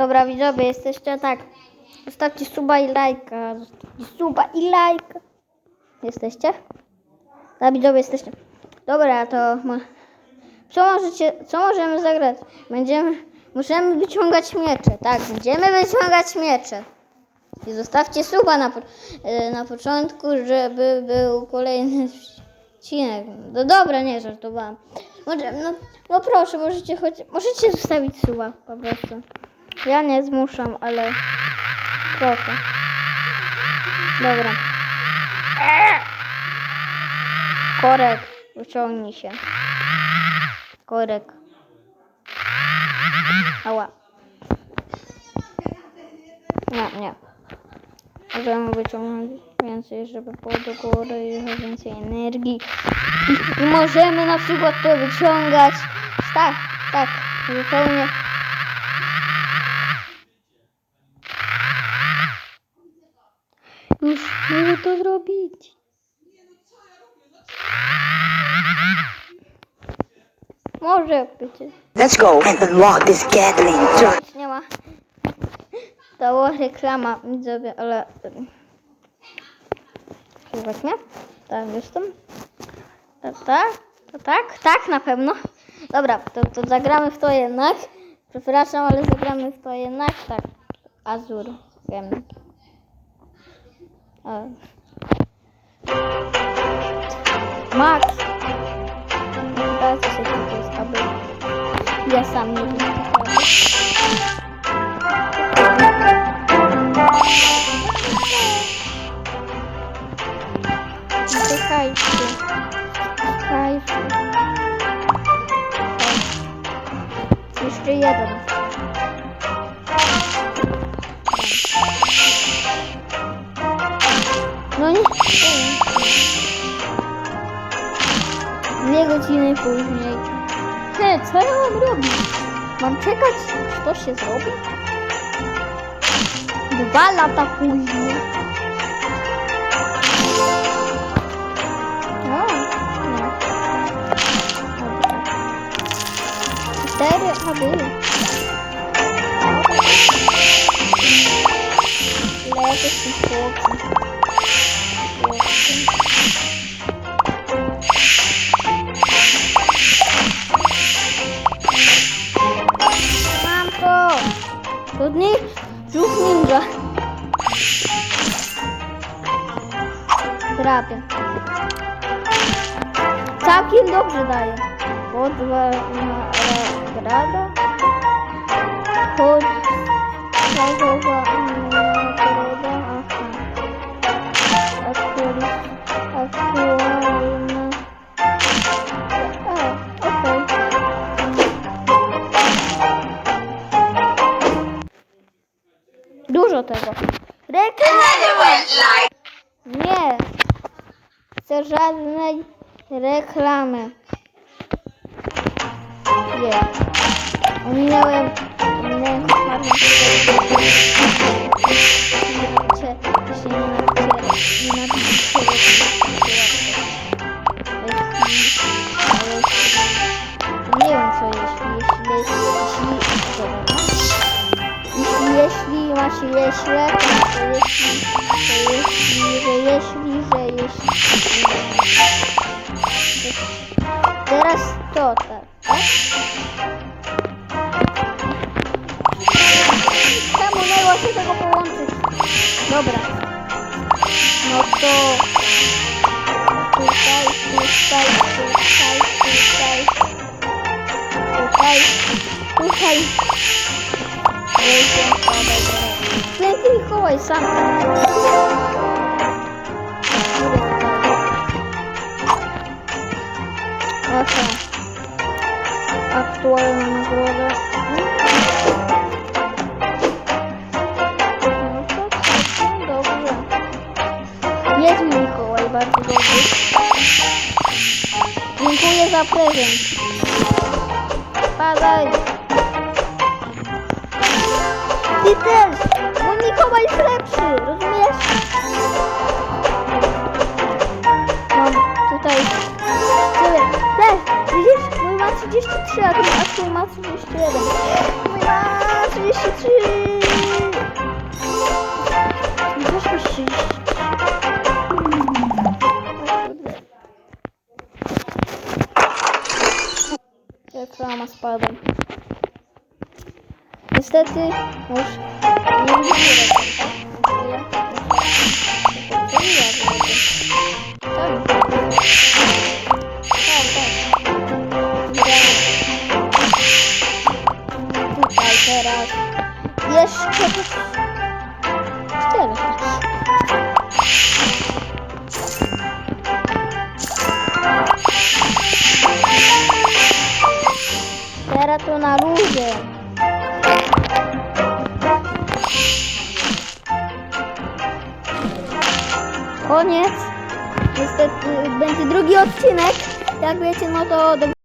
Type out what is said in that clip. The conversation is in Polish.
Dobra, widzowie, jesteście tak. Zostawcie suba i lajka. Zostawcie suba i lajka. Jesteście? Tak, widzowie, jesteście. Dobra, to... Co możecie... Co możemy zagrać? Będziemy... Musimy wyciągać miecze. Tak, będziemy wyciągać miecze. I zostawcie suba na, e, na początku, żeby był kolejny odcinek. No dobra, nie żartowałam. Może, no, no proszę, możecie choć, możecie zostawić suba po prostu. Ja nie zmuszam, ale proszę. Dobra. Korek, wyciągnij się. Korek. Ała. Nie, nie. Możemy wyciągnąć więcej, żeby było do góry i więcej energii. I możemy na przykład to wyciągać. Tak, tak, zupełnie. Mogę to zrobić. Może być. Let's go and unlock this Gatling gun. Nic nie ma. To była reklama, widzowie, ale... Chyba nie? Tak, jestem. To tak? To tak? Tak, na pewno. Dobra, to, to zagramy w to jednak. Przepraszam, ale zagramy w to jednak. Tak, Azur. Wiem. Max. Zobaczcie, co to jest, aby... Ja sam nie wiem. co to jest. Czekajcie. Jeszcze jeden. Co ja mam? Mam czekać, czy to się zrobi? Dwa lata później. A, nie. Dobra. Cztery aby. Lecę z tym chłopcem. Чухненько. Трапи. Так він добре Вот два града. Хоч. Хоч. Tego. Reklamy! Nie. Chcę żadnej reklamy. Nie. Ominąłem. Ominąłem masz jeśle, to jeśli, to jeśli, że jeśli, że jeśli. Teraz to tak, tak? Czemu nie da się tego połączyć? Dobra. No to tutaj, tutaj, tutaj, tutaj, tutaj, tutaj. i chowaj samka. Okej. Aktualna nagroda. Jest mi Mikołaj, bardzo dobry. Dziękuję za prezent. Padaj. Peter! Mikołaj jest lepszy, rozumiesz? Mam tutaj tyle. Te, widzisz? Mój ma 33, a twój ma 31. Mój ma 33. Wyszło 33. Reklama spadła. Niestety, już nie lubię rekord. Co ja zrobię? Tak. Tak, Koniec. Niestety będzie drugi odcinek. Jak wiecie, no to